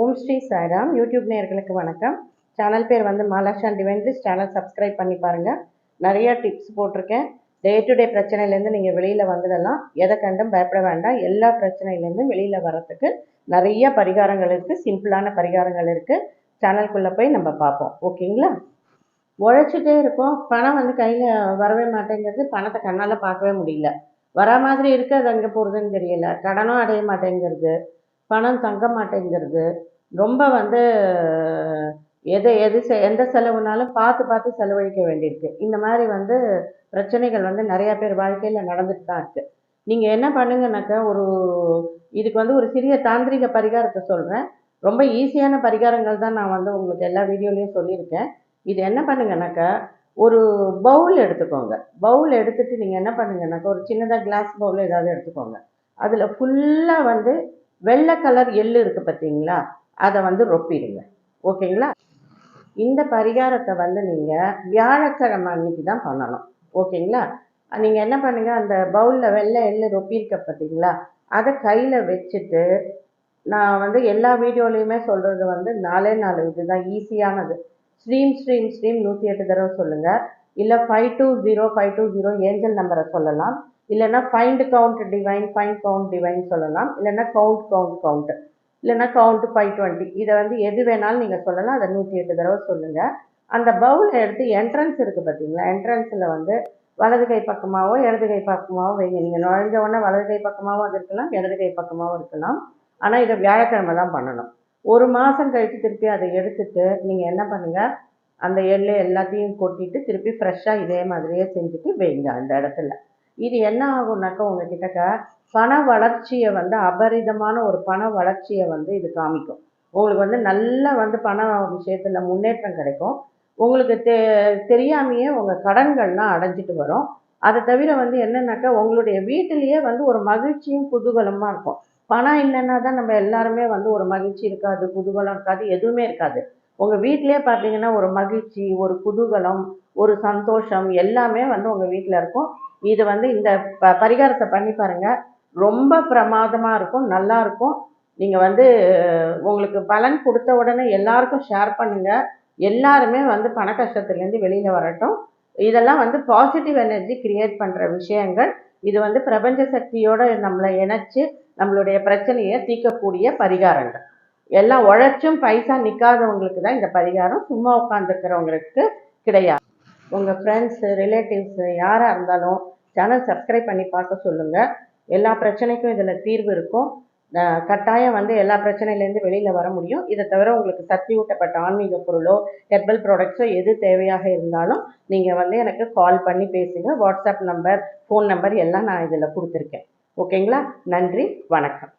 ஓம் Sri Sairam. YouTube நேர்களுக்கு வணக்கம். Channel பேர் வந்து மாலாஷான் டிவைன்லிஸ் சேனல் சப்ஸ்கிரைப் பண்ணி பாருங்கள் நிறையா டிப்ஸ் போட்டிருக்கேன். டே டு டே பிரச்சனையிலேருந்து நீங்கள் வெளியில் வந்துடலாம் எதை கண்டும் பயப்பட வேண்டாம். எல்லா பிரச்சனையிலேருந்தும் வெளியில் வரத்துக்கு நிறைய பரிகாரங்கள் இருக்குது சிம்பிளான பரிகாரங்கள் இருக்குது சேனல்குள்ளே போய் நம்ம பார்ப்போம். ஓகேங்களா உழைச்சிட்டே இருக்கோம். பணம் வந்து கையில் வரவே மாட்டேங்கிறது பணத்தை கண்ணால் பார்க்கவே முடியல. வரா மாதிரி இருக்குது அது அங்கே போகிறதுன்னு தெரியல. கடனும் அடைய மாட்டேங்கிறது பணம் தங்க மாட்டேங்கிறது. ரொம்ப வந்து எதை எது செ எந்த செலவுனாலும் பார்த்து பார்த்து செலவழிக்க வேண்டியிருக்கு. இந்த மாதிரி வந்து பிரச்சனைகள் வந்து நிறையா பேர் வாழ்க்கையில் நடந்துட்டு தான் இருக்குது நீங்கள் என்ன பண்ணுங்கனாக்கா ஒரு இதுக்கு வந்து ஒரு சிறிய தாந்திரிக பரிகாரத்தை சொல்கிறேன் ரொம்ப ஈஸியான பரிகாரங்கள் தான் நான் வந்து உங்களுக்கு எல்லா வீடியோலையும் சொல்லியிருக்கேன். இது என்ன பண்ணுங்கனாக்கா ஒரு பவுல் எடுத்துக்கோங்க. பவுல் எடுத்துகிட்டு நீங்கள் என்ன பண்ணுங்கனாக்கா ஒரு சின்னதாக கிளாஸ் பவுல் ஏதாவது எடுத்துக்கோங்க. அதில் ஃபுல்லாக வந்து வெள்ளை கலர் எள்ளு இருக்குது பார்த்தீங்களா அதை வந்து ரொப்பிடுங்க. ஓகேங்களா? இந்த பரிகாரத்தை வந்து நீங்கள் வியாழக்கிழமை அன்னைக்கு தான் பண்ணணும். ஓகேங்களா? நீங்கள் என்ன பண்ணுங்கள் அந்த பவுலில் வெள்ளை எள்ளு ரொப்பியிருக்க பார்த்தீங்களா அதை கையில் வச்சுட்டு நான் வந்து எல்லா வீடியோலையுமே சொல்கிறது வந்து நாலே நாலு இதுதான் ஈஸியானது. ஸ்ட்ரீம் ஸ்ட்ரீம் ஸ்ட்ரீம் நூற்றி எட்டு தடவை சொல்லுங்கள் இல்லை five two zero five two zero angel நம்பரை சொல்லலாம். இல்லைன்னா find count divine find count divine சொல்லலாம். இல்லைன்னா கவுண்ட் கவுண்ட் கவுண்ட் இல்லைன்னா கவுண்ட் ஃபைவ் டுவெண்ட்டி இதை வந்து எது வேணாலும் நீங்கள் சொல்லலாம். அதை நூற்றி எட்டு தடவை சொல்லுங்கள் அந்த பவுலை எடுத்து என்ட்ரன்ஸ் இருக்குது பார்த்தீங்களா? என்ட்ரன்ஸில் வந்து வலது கை பக்கமாகவோ இடது கை பக்கமாகவோ வைங்க. நீங்கள் நுழைஞ்ச உடனே வலது கை பக்கமாகவும் அது இருக்கலாம் இடது கை பக்கமாகவும் இருக்கலாம். ஆனால் இதை வியாழக்கிழமை தான் பண்ணணும். ஒரு மாதம் கழித்து திருப்பி அதை எடுத்துட்டு நீங்கள் என்ன பண்ணுங்கள் அந்த எள்ளு எல்லாத்தையும் கொட்டிட்டு திருப்பி ஃப்ரெஷ்ஷாக இதே மாதிரியே செஞ்சுட்டு வைங்க அந்த இடத்துல. இது என்ன ஆகும்னாக்கா உங்ககிட்டக்க பண வளர்ச்சியை வந்து அபரிதமான ஒரு பண வளர்ச்சியை வந்து இது காமிக்கும். உங்களுக்கு வந்து நல்ல வந்து பண விஷயத்தில் முன்னேற்றம் கிடைக்கும். உங்களுக்கு தெ தெரியாமையே உங்கள் கடன்கள்லாம் அடைஞ்சிட்டு வரும். அதை தவிர வந்து என்னென்னாக்கா உங்களுடைய வீட்டிலேயே வந்து ஒரு மகிழ்ச்சியும் குதூகலமாக இருக்கும். பணம் இல்லைன்னா தான் நம்ம எல்லாருமே வந்து ஒரு மகிழ்ச்சி இருக்காது குதூகலம் இருக்காது எதுவுமே இருக்காது. உங்கள் வீட்டிலே பார்த்தீங்கன்னா ஒரு மகிழ்ச்சி ஒரு குதூகலம் ஒரு சந்தோஷம் எல்லாமே வந்து உங்கள் வீட்டில் இருக்கும். இது வந்து இந்த ப பரிகாரத்தை பண்ணி பாருங்கள் ரொம்ப பிரமாதமாக இருக்கும் நல்லாயிருக்கும் நீங்கள் வந்து உங்களுக்கு பலன் கொடுத்த உடனே எல்லாருக்கும் ஷேர் பண்ணுங்கள் எல்லாருமே வந்து பண கஷ்டத்துலேருந்து வெளியில் வரட்டும். இதெல்லாம் வந்து பாசிட்டிவ் எனர்ஜி கிரியேட் பண்ணுற விஷயங்கள். இது வந்து பிரபஞ்ச சக்தியோடு நம்மளை இணைச்சி நம்மளுடைய பிரச்சனையை தீர்க்கக்கூடிய பரிகாரங்கள். எல்லாம் உழைச்சும் பைசா நிற்காதவங்களுக்கு தான் இந்த பரிகாரம். சும்மா உட்காந்துருக்கிறவங்களுக்கு கிடையாது. உங்கள் ஃப்ரெண்ட்ஸு ரிலேட்டிவ்ஸு யாராக இருந்தாலும் சேனல் சப்ஸ்கிரைப் பண்ணி பார்க்க சொல்லுங்கள் எல்லா பிரச்சனைக்கும் இதில் தீர்வு இருக்கும். கட்டாயம் வந்து எல்லா பிரச்சனையிலேருந்து வெளியில் வர முடியும். இதை தவிர உங்களுக்கு சக்தி ஊட்டப்பட்ட ஆன்மீக பொருளோ ஹெர்பல் ப்ராடக்ட்ஸோ எது தேவையாக இருந்தாலும் நீங்கள் வந்து எனக்கு கால் பண்ணி பேசுங்க. வாட்ஸ்அப் நம்பர் ஃபோன் நம்பர் எல்லாம் நான் இதில் கொடுத்துருக்கேன். ஓகேங்களா நன்றி வணக்கம்.